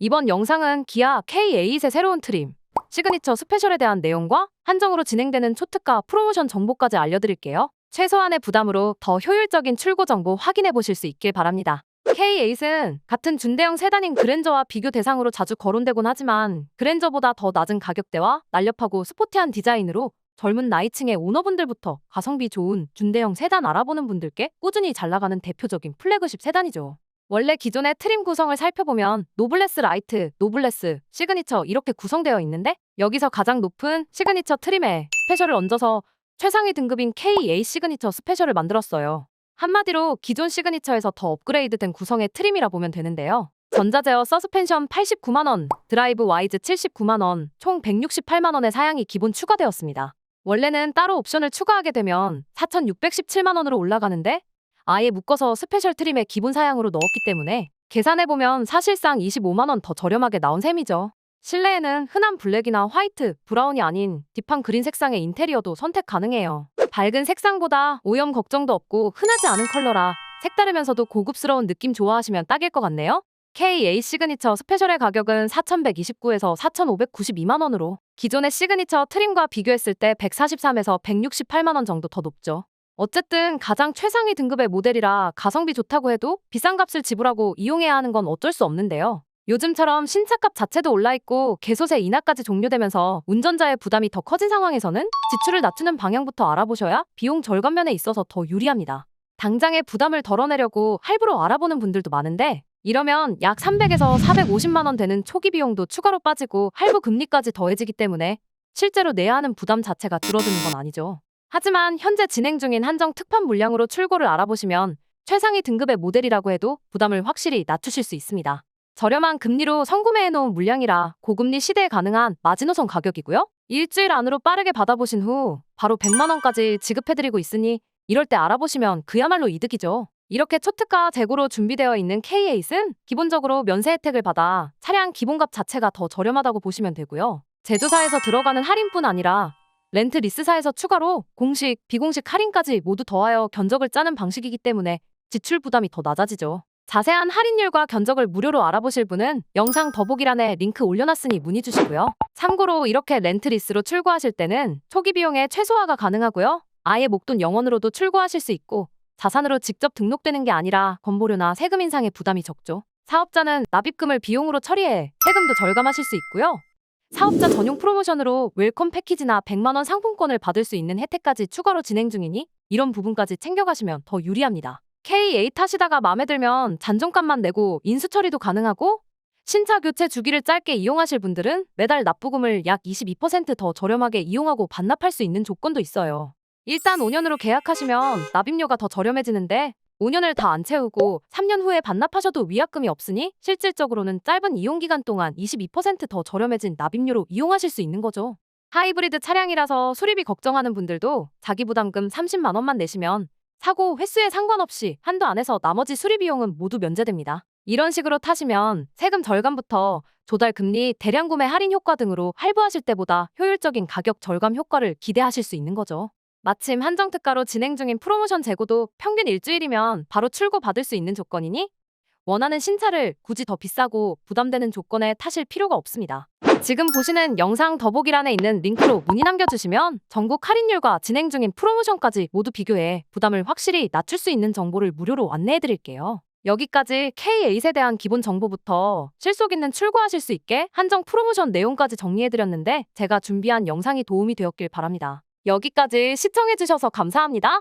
이번 영상은 기아 K8의 새로운 트림, 시그니처 스페셜에 대한 내용과 한정으로 진행되는 초특가 프로모션 정보까지 알려드릴게요. 최소한의 부담으로 더 효율적인 출고 정보 확인해 보실 수 있길 바랍니다. K8은 같은 준대형 세단인 그랜저와 비교 대상으로 자주 거론되곤 하지만 그랜저보다 더 낮은 가격대와 날렵하고 스포티한 디자인으로 젊은 나이층의 오너분들부터 가성비 좋은 준대형 세단 알아보는 분들께 꾸준히 잘 나가는 대표적인 플래그십 세단이죠. 원래 기존의 트림 구성을 살펴보면 노블레스 라이트, 노블레스, 시그니처 이렇게 구성되어 있는데 여기서 가장 높은 시그니처 트림에 스페셜을 얹어서 최상위 등급인 K8 시그니처 스페셜을 만들었어요. 한마디로 기존 시그니처에서 더 업그레이드된 구성의 트림이라 보면 되는데요. 전자제어 서스펜션 89만원, 드라이브 와이즈 79만원, 총 168만원의 사양이 기본 추가되었습니다. 원래는 따로 옵션을 추가하게 되면 4,617만원으로 올라가는데 아예 묶어서 스페셜 트림의 기본 사양으로 넣었기 때문에 계산해보면 사실상 25만원 더 저렴하게 나온 셈이죠. 실내에는 흔한 블랙이나 화이트, 브라운이 아닌 딥한 그린 색상의 인테리어도 선택 가능해요. 밝은 색상보다 오염 걱정도 없고 흔하지 않은 컬러라 색다르면서도 고급스러운 느낌 좋아하시면 딱일 것 같네요. K8 시그니처 스페셜의 가격은 4,129에서 4,592만원으로 기존의 시그니처 트림과 비교했을 때 143에서 168만원 정도 더 높죠. 어쨌든 가장 최상위 등급의 모델이라 가성비 좋다고 해도 비싼 값을 지불하고 이용해야 하는 건 어쩔 수 없는데요. 요즘처럼 신차값 자체도 올라있고 개소세 인하까지 종료되면서 운전자의 부담이 더 커진 상황에서는 지출을 낮추는 방향부터 알아보셔야 비용 절감 면에 있어서 더 유리합니다. 당장의 부담을 덜어내려고 할부로 알아보는 분들도 많은데 이러면 약 300에서 450만 원 되는 초기 비용도 추가로 빠지고 할부 금리까지 더해지기 때문에 실제로 내야 하는 부담 자체가 줄어드는 건 아니죠. 하지만 현재 진행 중인 한정 특판 물량으로 출고를 알아보시면 최상위 등급의 모델이라고 해도 부담을 확실히 낮추실 수 있습니다. 저렴한 금리로 선구매해놓은 물량이라 고금리 시대에 가능한 마지노선 가격이고요. 일주일 안으로 빠르게 받아보신 후 바로 100만원까지 지급해드리고 있으니 이럴 때 알아보시면 그야말로 이득이죠. 이렇게 초특가 재고로 준비되어 있는 K8은 기본적으로 면세 혜택을 받아 차량 기본값 자체가 더 저렴하다고 보시면 되고요. 제조사에서 들어가는 할인뿐 아니라 렌트 리스사에서 추가로 공식, 비공식 할인까지 모두 더하여 견적을 짜는 방식이기 때문에 지출 부담이 더 낮아지죠. 자세한 할인율과 견적을 무료로 알아보실 분은 영상 더보기란에 링크 올려놨으니 문의 주시고요. 참고로 이렇게 렌트 리스로 출고하실 때는 초기 비용의 최소화가 가능하고요. 아예 목돈 영원으로도 출고하실 수 있고 자산으로 직접 등록되는 게 아니라 건보료나 세금 인상의 부담이 적죠. 사업자는 납입금을 비용으로 처리해 세금도 절감하실 수 있고요. 사업자 전용 프로모션으로 웰컴 패키지나 100만 원 상품권을 받을 수 있는 혜택까지 추가로 진행 중이니 이런 부분까지 챙겨가시면 더 유리합니다. K8 타시다가 마음에 들면 잔존값만 내고 인수 처리도 가능하고 신차 교체 주기를 짧게 이용하실 분들은 매달 납부금을 약 22%더 저렴하게 이용하고 반납할 수 있는 조건도 있어요. 일단 5년으로 계약하시면 납입료가 더 저렴해지는데 5년을 다 안 채우고 3년 후에 반납하셔도 위약금이 없으니 실질적으로는 짧은 이용 기간 동안 22%더 저렴해진 납입료로 이용하실 수 있는 거죠. 하이브리드 차량이라서 수리비 걱정하는 분들도 자기 부담금 30만 원만 내시면 사고 횟수에 상관없이 한도 안에서 나머지 수리 비용은 모두 면제됩니다. 이런 식으로 타시면 세금 절감부터 조달 금리, 대량 구매 할인 효과 등으로 할부하실 때보다 효율적인 가격 절감 효과를 기대하실 수 있는 거죠. 마침 한정 특가로 진행 중인 프로모션 재고도 평균 일주일이면 바로 출고 받을 수 있는 조건이니 원하는 신차를 굳이 더 비싸고 부담되는 조건에 타실 필요가 없습니다. 지금 보시는 영상 더보기란에 있는 링크로 문의 남겨주시면 전국 할인율과 진행 중인 프로모션까지 모두 비교해 부담을 확실히 낮출 수 있는 정보를 무료로 안내해드릴게요. 여기까지 K8에 대한 기본 정보부터 실속 있는 출고하실 수 있게 한정 프로모션 내용까지 정리해드렸는데 제가 준비한 영상이 도움이 되었길 바랍니다. 여기까지 시청해주셔서 감사합니다.